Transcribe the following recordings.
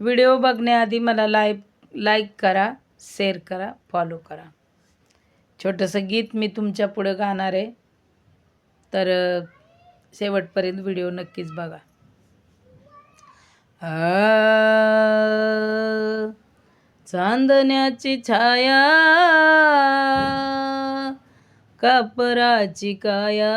Video बघण्याआधी मला like like करा शेअर करा फॉलो करा. छोटंसं गीत मी तुमच्या पुढं गाणार आहे. तर शेवटपर्यंत व्हिडिओ नक्कीच बघा. चांदण्याची छाया कापराची काया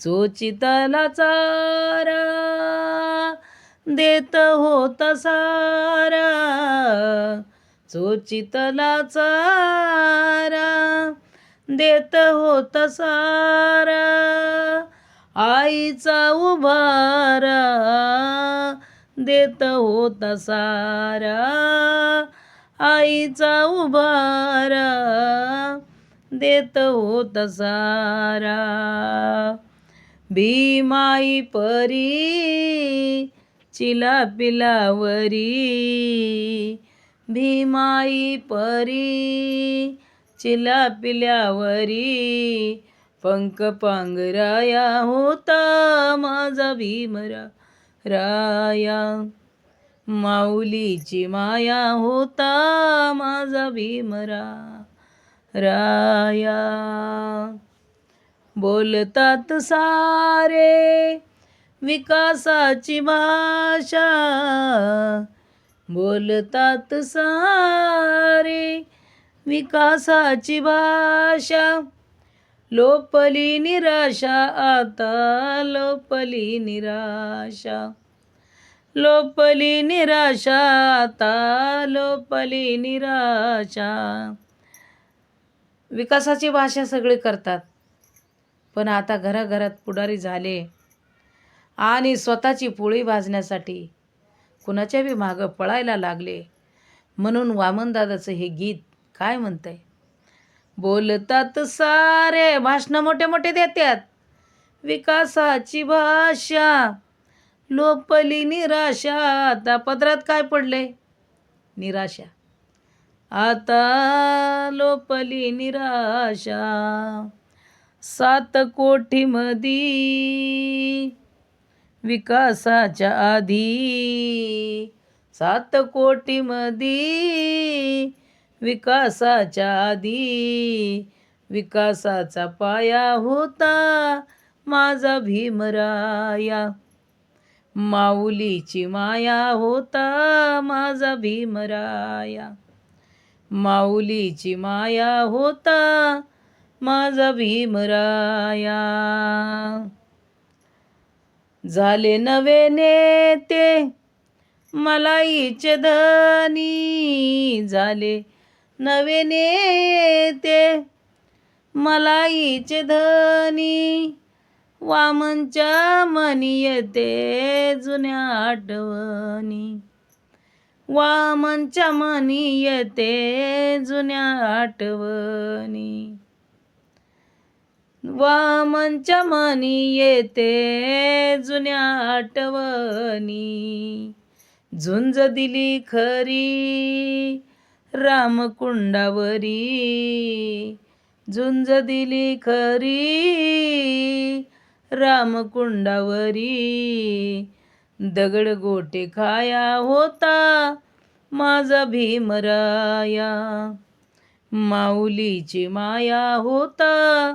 चोचितला चारा देत होत सारा. चोचितला चारा देत होत सारा. आईचा उभारा देत होत सारा. आईचा उभारा देत होत सारा. भीमाई परी चिला पिलावरी भीमाई परी चिला पिल्यावरी पंख पांगराया होता माझा भीमरा राया. माऊलीची माया होता माझा भीमरा राया. बोलतात सारे विकासाची भाषा. बोलतात सारे विकासाची भाषा. लोपली निराशा आता लोपली निराशा. लोपली निराशा आता लोपली निराशा. विकासाची भाषा सगळे करतात. पण आता घराघरात पुढारी झाले. आणि स्वतःची पोळी भाजण्यासाठी कुणाच्या बी मागं पळायला लागले. म्हणून वामनदादाचं हे गीत काय म्हणतंय? बोलतात सारे भाषणं मोठे मोठे देतात विकासाची भाषा लोपली निराशा. आता पदरात काय पडले निराशा. आता लोपली निराशा. सात कोटीमधी विकासाच्या आधी. सात कोटीमधी विकासाच्या आधी. विकासाचा पाया होता माझा भीमराया. माऊलीची माया होता माझा भीमराया. माऊलीची माया होता माझा भीमराया. झाले नवे नेते मलाईचे धनी. झाले नवे नेते मलाईचे धनी. वामनच्या मनी येते जुन्या आठवणी. वामनच्या मनी येते जुन्या आठवणी. वामनच्या मनी येते जुन्या आठवणी. झुंज दिली खरी रामकुंडावरी. झुंज दिली खरी रामकुंडावरी. दगड गोटे खाया होता माझा भीमराया माऊलीची माया होता